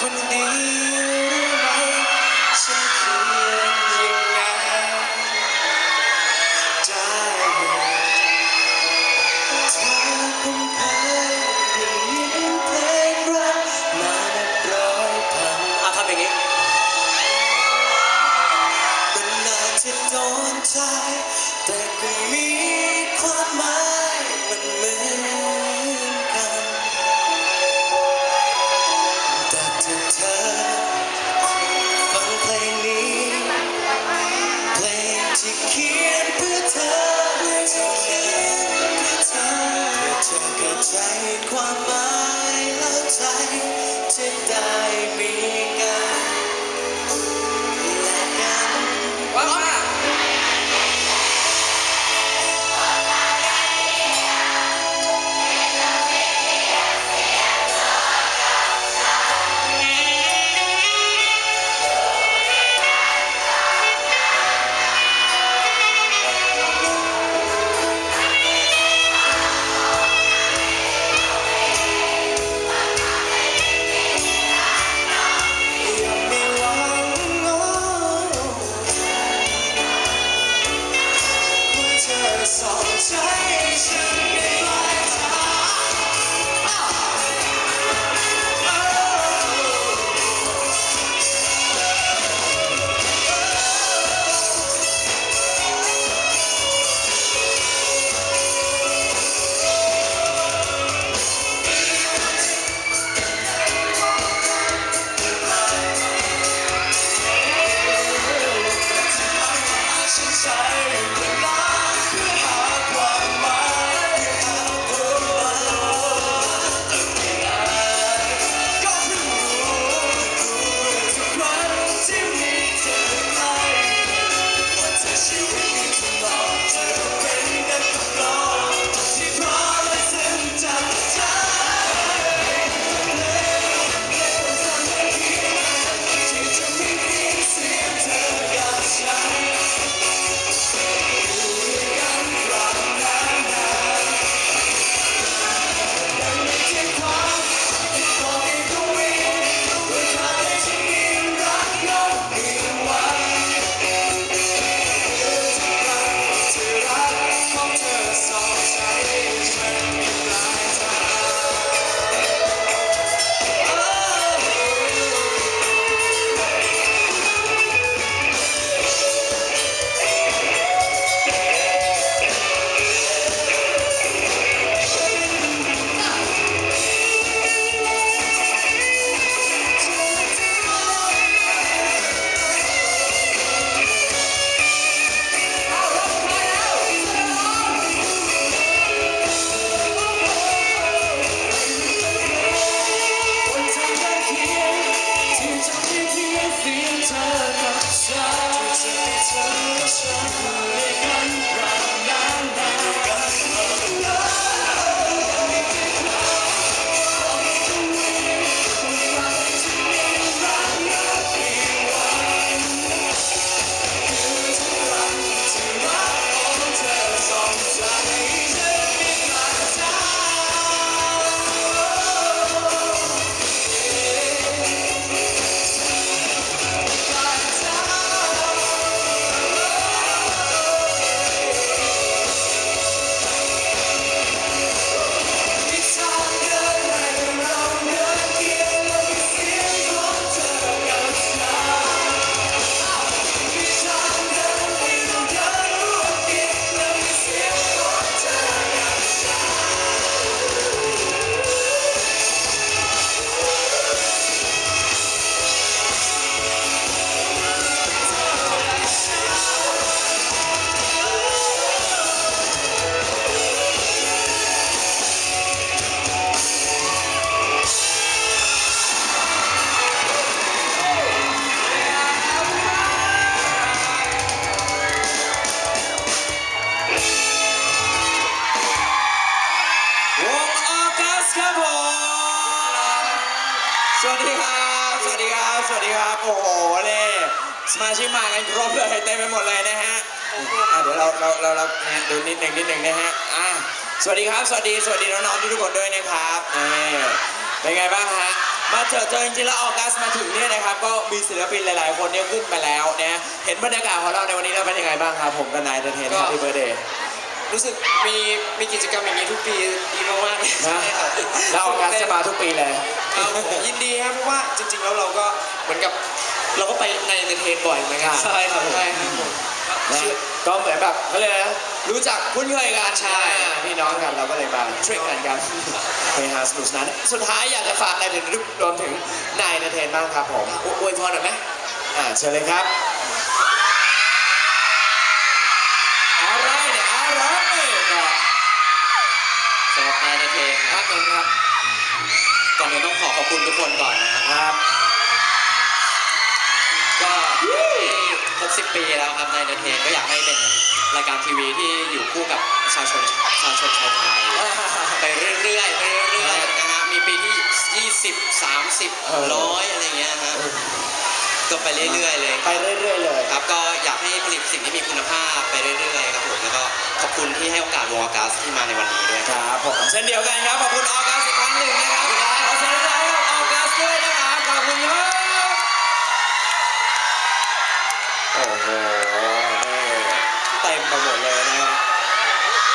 Couldn't you to write something exaltation. สวัสดีครับ สวัสดีครับ โอ้โหเลยสมาชิกมากันครบเลยเต็มไปหมดเลยนะฮะอะเดี๋ยวเราเราเราดูนิดหนึ่งนิดหนึ่งนะฮะอะสวัสดีครับ สวัสดี สวัสดีน้องๆทุกคนด้วยนะครับนี่เป็นไงบ้างฮะ มาเจอเจอจริงๆแล้วออกัสมาถึงเนี่ยนะครับ ก็มีศิลปินหลายๆ คนเนี่ยขึ้นมาแล้วเนี่ยเห็นบรรยากาศของเราในวันนี้แล้เป็นยังไงบ้างครับ ผมกับนายเทนเทนครับพี่เบอร์เดย์ รู้สึกมีมีกิจกรรมอย่างนี้ทุกปีดีมากๆเลยนะใช่ครับแล้วออกัสจะมาทุกปีเลยเอาผมยินดีครับเพราะว่าจริง ๆ แล้วเราก็เหมือนกับเราก็ไปในเอนเตอร์เทนบ่อยเหมือนกันใช่ครับผมใช่ครับผมนะก็เหมือนแบบเขาเรียกอะไรนะรู้จักคุ้นเคยกันใช่อ่าพี่น้องกันเราก็เลยมาช่วยกันกันเฮฮาสนุกสนานสุดท้ายอยากจะฝากอะไรถึงรวมถึงนายเดนเทนบ้างครับผมอวยพรหน่อยไหมอ่าเชิญเลยครับ สำหรับนายนเทนคครัรับบผมครับก่อนอื่นต้องขอขอบคุณทุกคนก่อนนะครับครับก็60ปีแล้วครับนายนเทนก็อยากให้เป็นรายการทีวีที่อยู่คู่กับประชาชนประชาชนชาวไทยไปเรื่อยๆไปเรื่อยๆนะฮะมีปีที่ 20 30ร้อยอะไรเงี้ยฮะก็ไปเรื่อยๆเลย ไปเรื่อยๆเลยครับก็อยากให้ผลิตสิ่งที่มีคุณภาพไปเรื่อยๆครับ ที่ให้โอกาสวงอากาสที่มาในวันนี้ด้วยคครับรับผมเช่นเดียวกันครับขอบคุณออกัสอีกครั้งหนึ่งนะครับขอเสียงปรบมือให้กับออกัสด้วยนะครับขอบคุณครับโอ้โหนี่เต็มไปหมดเลยนะฮะ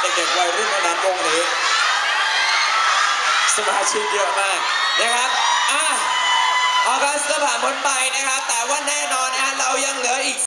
เด็กๆวัยรุ่นเท่านั้นวงนี้สมาชิกเยอะมากนะครับอะออกัสก็ผ่านพ้นไปนะครับ แต่ว่าแน่นอนนะฮะเรายังเหลืออีก